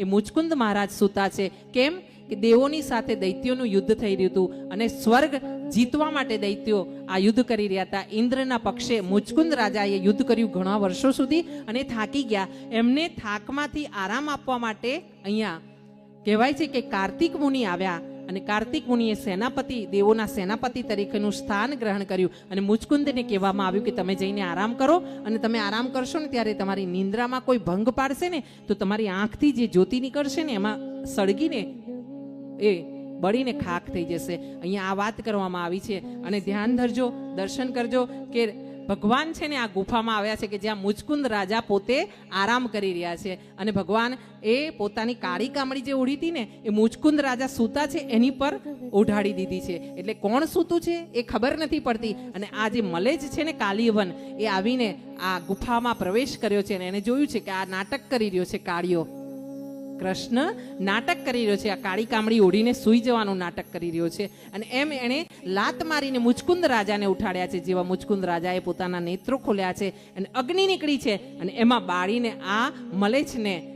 એ મુચકુંદ મહારાજ સૂતા છે. કેમ? કે દેવોની સાથે દૈત્યોનું યુદ્ધ થઈ રહ્યું હતું અને સ્વર્ગ જીતવા માટે દૈત્યો આ યુદ્ધ કરી રહ્યા હતા. ઇન્દ્રના પક્ષે મુચકુંદ રાજાએ યુદ્ધ કર્યું ઘણા વર્ષો સુધી અને થાકી ગયા. એમને થાકમાંથી આરામ આપવા માટે અહીંયા કહેવાય છે કે કાર્તિક મુનિ આવ્યા. અને કાર્તિક મુનિએ સેનાપતિ, દેવોના સેનાપતિ તરીકેનું સ્થાન ગ્રહણ કર્યું. અને મુચકુંદને કહેવામાં આવ્યું કે તમે જઈને આરામ કરો અને તમે આરામ કરશો ને ત્યારે તમારી નિંદ્રામાં કોઈ ભંગ પાડશે ને, તો તમારી આંખથી જે જ્યોતિ નીકળશે ને, એમાં સળગીને એ બળીને ખાક થઈ જશે. અહીંયા આ વાત કરવામાં આવી છે. અને ધ્યાન ધરજો, દર્શન કરજો કે ભગવાન છે ને આ ગુફામાં આવ્યા છે કે જ્યાં મુચકુંદ રાજા પોતે આરામ કરી રહ્યા છે. અને ભગવાન એ પોતાની કાળી કામળી જે ઓઢી હતી ને, એ મુચકુંદ રાજા સૂતા છે એની પર ઓઢાડી દીધી છે. એટલે કોણ સૂતું છે એ ખબર નથી પડતી. અને આ જે મલેજ છે ને કાલીવન, એ આવીને આ ગુફામાં પ્રવેશ કર્યો છે અને એને જોયું છે કે આ નાટક કરી રહ્યો છે કાળીઓ. કૃષ્ણ નાટક કરી રહ્યો છે. આ કાળી કામડી ઓઢીને સૂઈ જવાનું નાટક કરી રહ્યો છે. અને એમ એણે લાત મારીને મુચકુંદ રાજાને ઉઠાડ્યા છે. જેવા મુચકુંદ રાજાએ પોતાના નેત્રો ખોલ્યા છે અને અગ્નિ નીકળી છે અને એમાં બાળીને આ મલેચને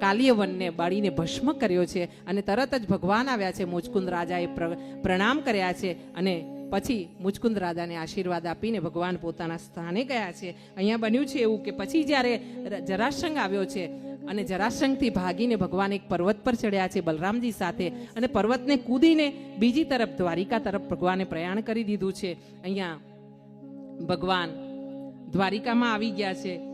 કાલિયવનને બાળીને ભસ્મ કર્યો છે અને તરત જ ભગવાન આવ્યા છે. મુચકુંદ રાજાએ પ્ર- પ્રણામ કર્યા છે અને પછી મુચકુંદ રાજાને આશીર્વાદ આપીને ભગવાન પોતાના સ્થાને ગયા છે. અહીંયા બન્યું છે એવું કે પછી જ્યારે જરાસંઘ આવ્યો છે અને જરાસંઘથી ભાગીને ભગવાન એક પર્વત પર ચડ્યા છે બલરામજી સાથે. અને પર્વતને કૂદીને બીજી તરફ દ્વારિકા તરફ ભગવાને પ્રયાણ કરી દીધું છે. અહીંયા ભગવાન દ્વારિકામાં આવી ગયા છે.